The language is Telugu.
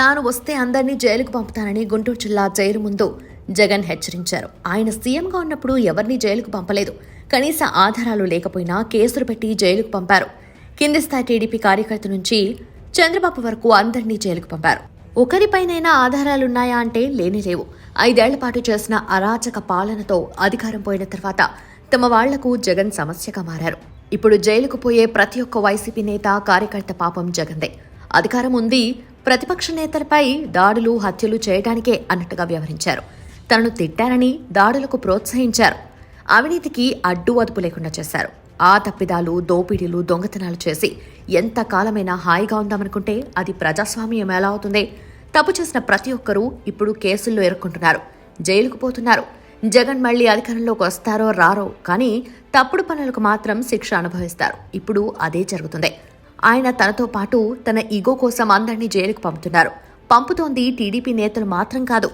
తాను వస్తే అందరినీ జైలుకు పంపుతానని గుంటూరు జిల్లా జైలు ముందు జగన్ హెచ్చరించారు. ఆయన సీఎంగా ఉన్నప్పుడు ఎవరిని జైలుకు పంపలేదు. కనీస ఆధారాలు లేకపోయినా కేసులు పెట్టి జైలుకు పంపారు. కింది స్థాయి టీడీపీ కార్యకర్త నుంచి చంద్రబాబు వరకు అందరినీ జైలుకు పంపారు. ఒకరిపైనైనా ఆధారాలున్నాయా అంటే లేని లేవు. ఐదేళ్ళ పాటు చేసిన అరాచక పాలనతో అధికారం పోయిన తర్వాత తమ వాళ్ళకు జగన్ సమస్యగా మారారు. ఇప్పుడు జైలుకు పోయే ప్రతి ఒక్క వైసీపీ నేత కార్యకర్త పాపం జగన్దే అధికారం ఉంది ప్రతిపక్ష నేతలపై దాడులు హత్యలు చేయడానికే అన్నట్టుగా వ్యవహరించారు. తనను తిట్టారని దాడులకు ప్రోత్సహించారు. అవినీతికి అడ్డు అదుపు లేకుండా చేశారు. ఆ తప్పిదాలు దోపిడీలు దొంగతనాలు చేసి ఎంత కాలమైనా హాయిగా ఉందామనుకుంటే అది ప్రజాస్వామ్యం ఎలా అవుతుంది? తప్పు చేసిన ప్రతి ఒక్కరూ ఇప్పుడు కేసుల్లో ఎరుక్కుంటున్నారు జైలుకు పోతున్నారు. జగన్ మళ్ళీ అధికారంలోకి వస్తారో రారో కానీ తప్పుడు పనులకు మాత్రం శిక్ష అనుభవిస్తారు. ఇప్పుడు అదే జరుగుతుంది. ఆయన తనతో పాటు తన ఈగో కోసం అందరినీ జైలుకు పంపుతున్నారు. పంపుతోంది టీడీపీ నేతలు మాత్రం కాదు.